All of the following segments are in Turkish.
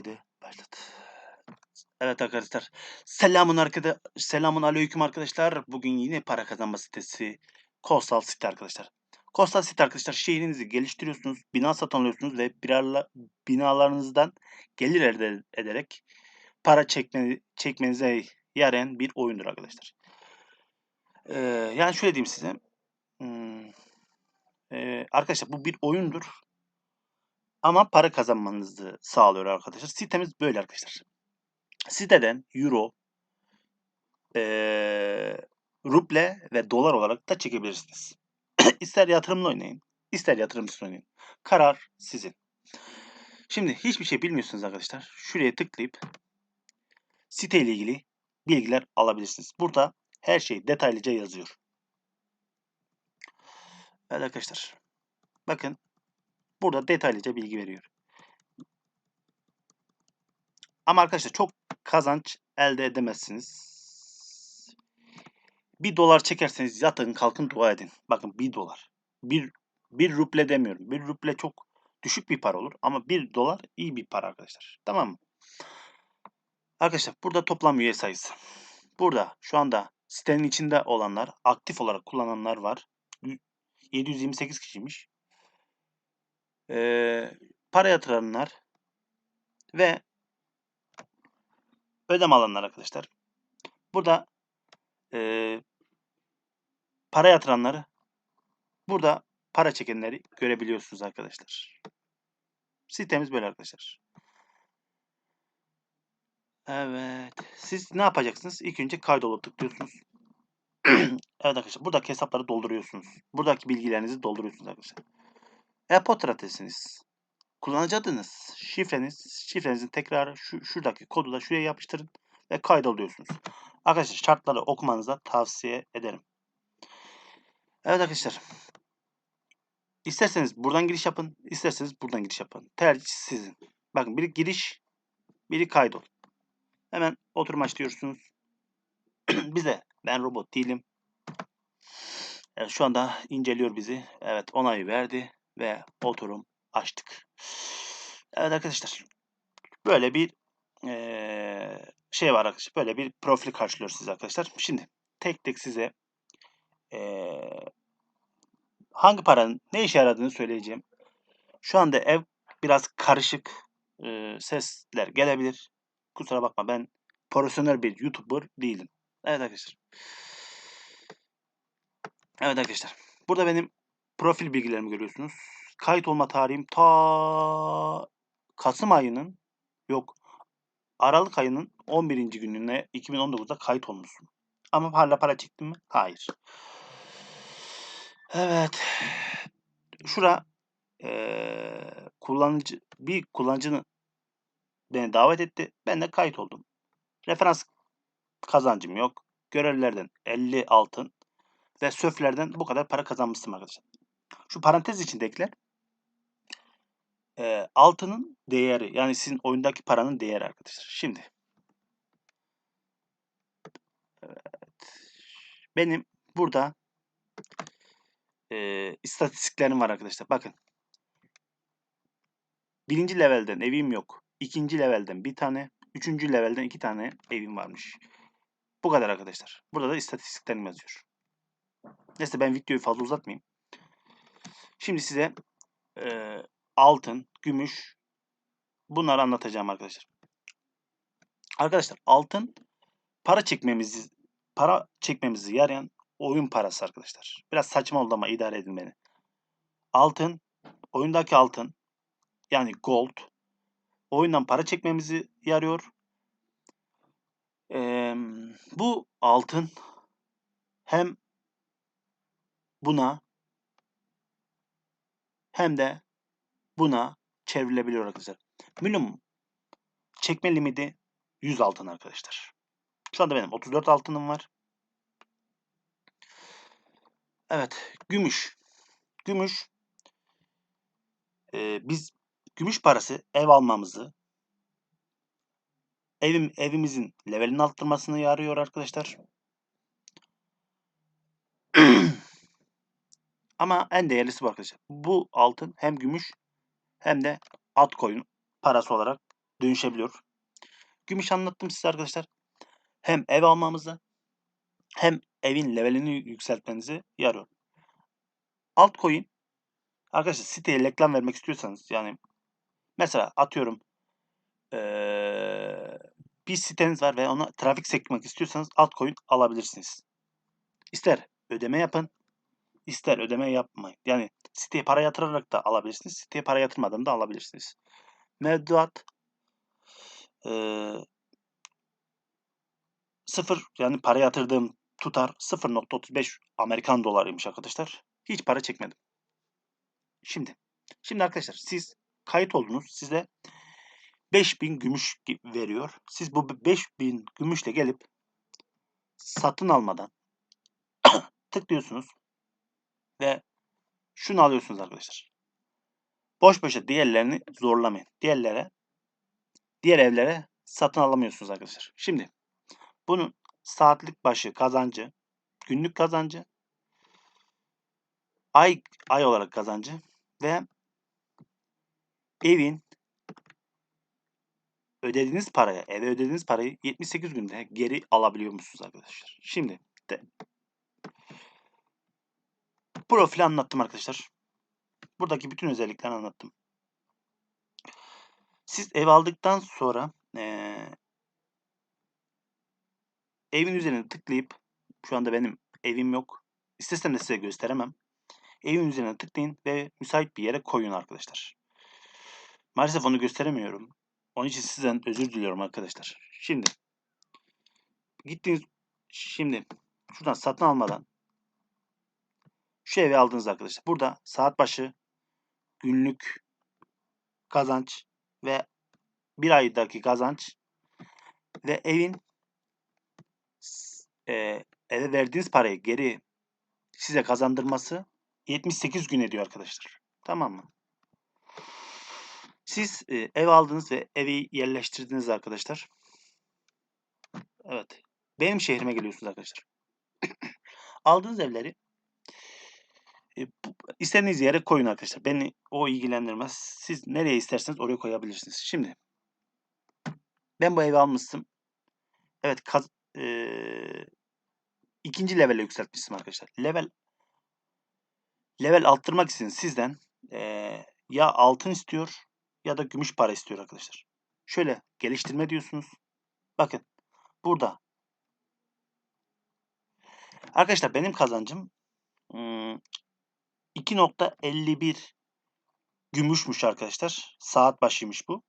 Haydi başlat. Evet arkadaşlar. Selamun arkada selamun aleyküm arkadaşlar. Bugün yine para kazanma sitesi Coastal City arkadaşlar. Coastal City arkadaşlar şehrinizi geliştiriyorsunuz, bina satın alıyorsunuz ve birarla, binalarınızdan gelir elde ederek para çekme, çekmenize yarayan bir oyundur arkadaşlar. Ee, yani şöyle diyeyim size. Hmm, ee, arkadaşlar bu bir oyundur. Ama para kazanmanızı sağlıyor arkadaşlar. Sitemiz böyle arkadaşlar. Siteden euro, eee, ruble ve dolar olarak da çekebilirsiniz. ister yatırımla oynayın, ister yatırımsız oynayın. Karar sizin. Şimdi hiçbir şey bilmiyorsunuz arkadaşlar. Şuraya tıklayıp site ile ilgili bilgiler alabilirsiniz. Burada her şey detaylıca yazıyor. Evet arkadaşlar. Bakın burada detaylıca bilgi veriyor. Ama arkadaşlar çok kazanç elde edemezsiniz. Bir dolar çekerseniz yatın kalkın dua edin. Bakın bir dolar. Bir, bir ruble demiyorum. Bir ruble çok düşük bir para olur. Ama bir dolar iyi bir para arkadaşlar. Tamam mı? Arkadaşlar burada toplam üye sayısı. Burada şu anda sitenin içinde olanlar, aktif olarak kullananlar var. 728 kişiymiş. Ee, para yatıranlar ve ödeme alanlar arkadaşlar. Burada e, para yatıranları burada para çekenleri görebiliyorsunuz arkadaşlar. Sitemiz böyle arkadaşlar. Evet. Siz ne yapacaksınız? İlk önce kaydolu tıklıyorsunuz. evet arkadaşlar. Buradaki hesapları dolduruyorsunuz. Buradaki bilgilerinizi dolduruyorsunuz arkadaşlar. E-posta adresiniz. Kullanıcı adınız, şifreniz, şifrenizin tekrarı şu, şuradaki kodu da şuraya yapıştırın ve kaydoluyorsunuz. Arkadaşlar şartları okumanızı tavsiye ederim. Evet arkadaşlar. İsterseniz buradan giriş yapın, isterseniz buradan giriş yapın. Tercih sizin. Bakın biri giriş, biri kaydol. Hemen oturum açıyorsunuz. Bize ben robot değilim. Evet, şu anda inceliyor bizi. Evet onayı verdi ve oturum açtık. Evet arkadaşlar. Böyle bir ee, şey var arkadaşlar. Böyle bir profil karşılıyor size arkadaşlar. Şimdi tek tek size ee, hangi paranın ne işe yaradığını söyleyeceğim. Şu anda ev biraz karışık. E, sesler gelebilir. Kusura bakma ben profesyonel bir YouTuber değilim. Evet arkadaşlar. Evet arkadaşlar. Burada benim profil bilgilerimi görüyorsunuz. Kayıt olma tarihim ta Kasım ayının yok Aralık ayının 11. gününe 2019'da kayıt olmuşsun. Ama hala para çektim mi? Hayır. Evet. Şura ee, kullanıcı bir kullanıcının beni davet etti. Ben de kayıt oldum. Referans kazancım yok. Görevlilerden 50 altın ve söflerden bu kadar para kazanmıştım arkadaşlar. Şu parantez içindekiler e, altının değeri yani sizin oyundaki paranın değeri arkadaşlar. Şimdi evet. benim burada e, istatistiklerim var arkadaşlar. Bakın. Birinci levelden evim yok. İkinci levelden bir tane. Üçüncü levelden iki tane evim varmış. Bu kadar arkadaşlar. Burada da istatistiklerim yazıyor. Neyse ben videoyu fazla uzatmayayım. Şimdi size e, altın, gümüş bunları anlatacağım arkadaşlar. Arkadaşlar altın para çekmemizi para çekmemizi yarayan oyun parası arkadaşlar. Biraz saçma oldu ama idare edin beni. Altın, oyundaki altın yani gold oyundan para çekmemizi yarıyor. Ee, bu altın hem buna hem de buna çevrilebiliyor arkadaşlar. Minimum çekme limiti 100 altın arkadaşlar. Şu anda benim 34 altınım var. Evet, gümüş. Gümüş. Ee, biz gümüş parası ev almamızı, evim evimizin levelini arttırmasını yarıyor arkadaşlar. Ama en değerlisi bu arkadaşlar. Bu altın hem gümüş hem de altcoin parası olarak dönüşebiliyor. Gümüş anlattım size arkadaşlar. Hem ev almamızı hem evin levelini yükseltmenizi yarıyor. Altcoin arkadaşlar siteye reklam vermek istiyorsanız yani mesela atıyorum ee, bir siteniz var ve ona trafik sekmek istiyorsanız altcoin alabilirsiniz. İster ödeme yapın, ister ödeme yapmayın. Yani siteye para yatırarak da alabilirsiniz. Siteye para yatırmadan da alabilirsiniz. Mevduat e, sıfır yani para yatırdığım tutar 0.35 Amerikan dolarıymış arkadaşlar. Hiç para çekmedim. Şimdi şimdi arkadaşlar siz kayıt oldunuz. Size 5000 gümüş veriyor. Siz bu 5000 gümüşle gelip satın almadan tıklıyorsunuz ve şunu alıyorsunuz arkadaşlar. Boş boşa diğerlerini zorlamayın. Diğerlere diğer evlere satın alamıyorsunuz arkadaşlar. Şimdi bunun saatlik başı kazancı, günlük kazancı, ay ay olarak kazancı ve evin ödediğiniz paraya, eve ödediğiniz parayı 78 günde geri alabiliyor musunuz arkadaşlar? Şimdi de profili anlattım arkadaşlar. Buradaki bütün özellikleri anlattım. Siz ev aldıktan sonra ee, evin üzerine tıklayıp şu anda benim evim yok. İstesem de size gösteremem. Evin üzerine tıklayın ve müsait bir yere koyun arkadaşlar. Maalesef onu gösteremiyorum. Onun için sizden özür diliyorum arkadaşlar. Şimdi gittiğiniz şimdi şuradan satın almadan şu evi aldınız arkadaşlar. Burada saat başı günlük kazanç ve bir aydaki kazanç ve evin e, eve verdiğiniz parayı geri size kazandırması 78 gün ediyor arkadaşlar. Tamam mı? Siz e, ev aldınız ve evi yerleştirdiniz arkadaşlar. Evet. Benim şehrime geliyorsunuz arkadaşlar. Aldığınız evleri istediğiniz yere koyun arkadaşlar. Beni o ilgilendirmez. Siz nereye isterseniz oraya koyabilirsiniz. Şimdi ben bu evi almıştım. Evet kaz, e, ikinci levele yükseltmiştim arkadaşlar. Level level arttırmak için sizden e, ya altın istiyor ya da gümüş para istiyor arkadaşlar. Şöyle geliştirme diyorsunuz. Bakın burada arkadaşlar benim kazancım 2.51 gümüşmüş arkadaşlar. Saat başıymış bu.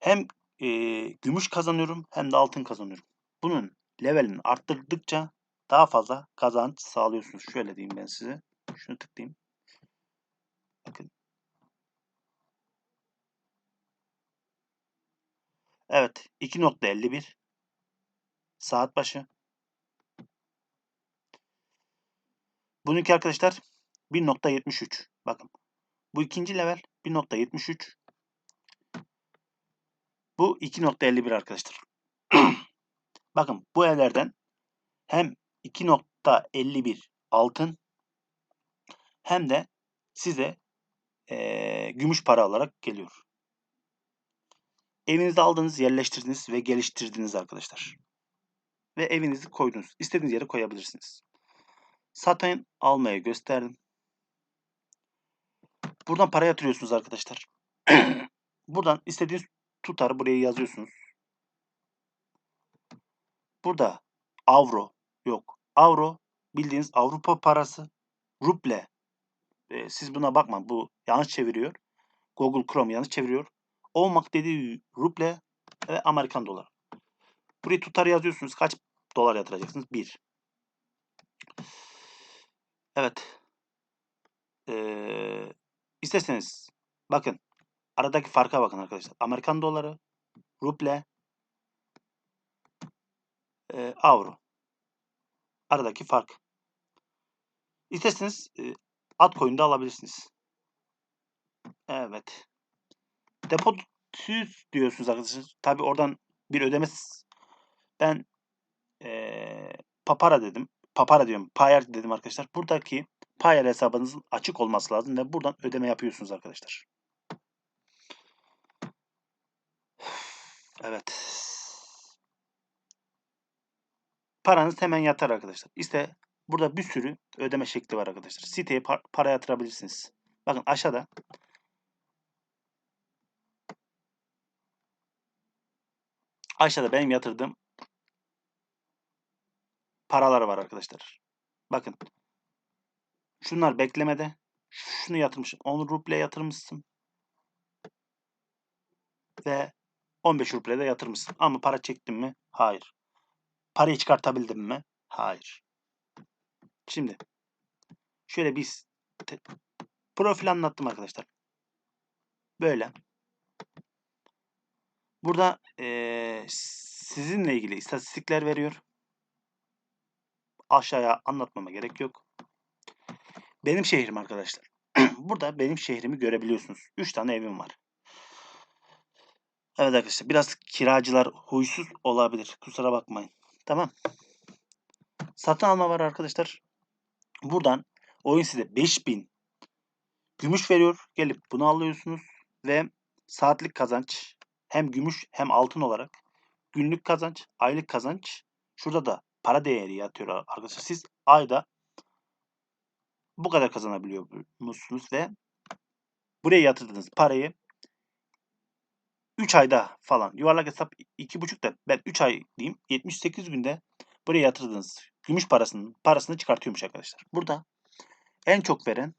Hem e, gümüş kazanıyorum hem de altın kazanıyorum. Bunun levelini arttırdıkça daha fazla kazanç sağlıyorsunuz. Şöyle diyeyim ben size. Şunu tıklayayım. Bakın. Evet. 2.51 saat başı. Bununki arkadaşlar 1.73. Bakın. Bu ikinci level 1.73. Bu 2.51 arkadaşlar. Bakın bu evlerden hem 2.51 altın hem de size e, gümüş para olarak geliyor. Evinizde aldığınız, yerleştirdiniz ve geliştirdiniz arkadaşlar. Ve evinizi koydunuz. İstediğiniz yere koyabilirsiniz. Satın almayı gösterdim. Buradan para yatırıyorsunuz arkadaşlar. Buradan istediğiniz tutarı buraya yazıyorsunuz. Burada avro yok. Avro bildiğiniz Avrupa parası. Ruble. Ee, siz buna bakma. Bu yanlış çeviriyor. Google Chrome yanlış çeviriyor. Olmak dediği ruble ve Amerikan doları. Buraya tutar yazıyorsunuz. Kaç dolar yatıracaksınız? 1. Evet. Ee, isterseniz bakın aradaki farka bakın arkadaşlar. Amerikan doları, ruble, e, avro. Aradaki fark. İsterseniz e, altcoin'de alabilirsiniz. Evet. Depozit diyorsunuz arkadaşlar. Tabi oradan bir ödeme ben e, papara dedim. Papara diyorum. Payer dedim arkadaşlar. Buradaki Payer hesabınızın açık olması lazım ve buradan ödeme yapıyorsunuz arkadaşlar. Evet. Paranız hemen yatar arkadaşlar. İşte burada bir sürü ödeme şekli var arkadaşlar. Siteye par- para yatırabilirsiniz. Bakın aşağıda aşağıda benim yatırdığım paralar var arkadaşlar. Bakın. Şunlar beklemede. Şunu yatırmışım. 10 ruble yatırmışsın. Ve 15 ruble de yatırmışsın. Ama para çektim mi? Hayır. Parayı çıkartabildim mi? Hayır. Şimdi şöyle te- profil anlattım arkadaşlar. Böyle. Burada eee, sizinle ilgili istatistikler veriyor. Aşağıya anlatmama gerek yok. Benim şehrim arkadaşlar. Burada benim şehrimi görebiliyorsunuz. 3 tane evim var. Evet arkadaşlar biraz kiracılar huysuz olabilir. Kusura bakmayın. Tamam. Satın alma var arkadaşlar. Buradan oyun size 5000 gümüş veriyor. Gelip bunu alıyorsunuz ve saatlik kazanç hem gümüş hem altın olarak günlük kazanç, aylık kazanç şurada da para değeri yatıyor arkadaşlar. Siz ayda bu kadar kazanabiliyor musunuz ve buraya yatırdığınız parayı 3 ayda falan yuvarlak hesap 2,5 da ben 3 ay diyeyim 78 günde buraya yatırdığınız gümüş parasının parasını çıkartıyormuş arkadaşlar. Burada en çok veren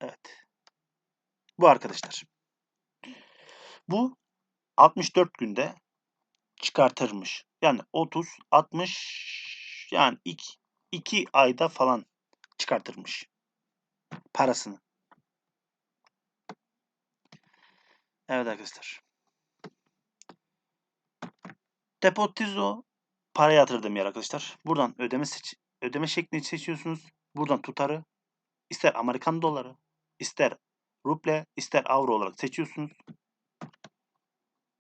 evet bu arkadaşlar. Bu 64 günde çıkartırmış. Yani 30 60 yani 2 2 ayda falan çıkartırmış parasını. Evet arkadaşlar. Depotizo para yatırdığım yer arkadaşlar. Buradan ödeme seç ödeme şeklini seçiyorsunuz. Buradan tutarı ister Amerikan doları, ister ruble, ister avro olarak seçiyorsunuz.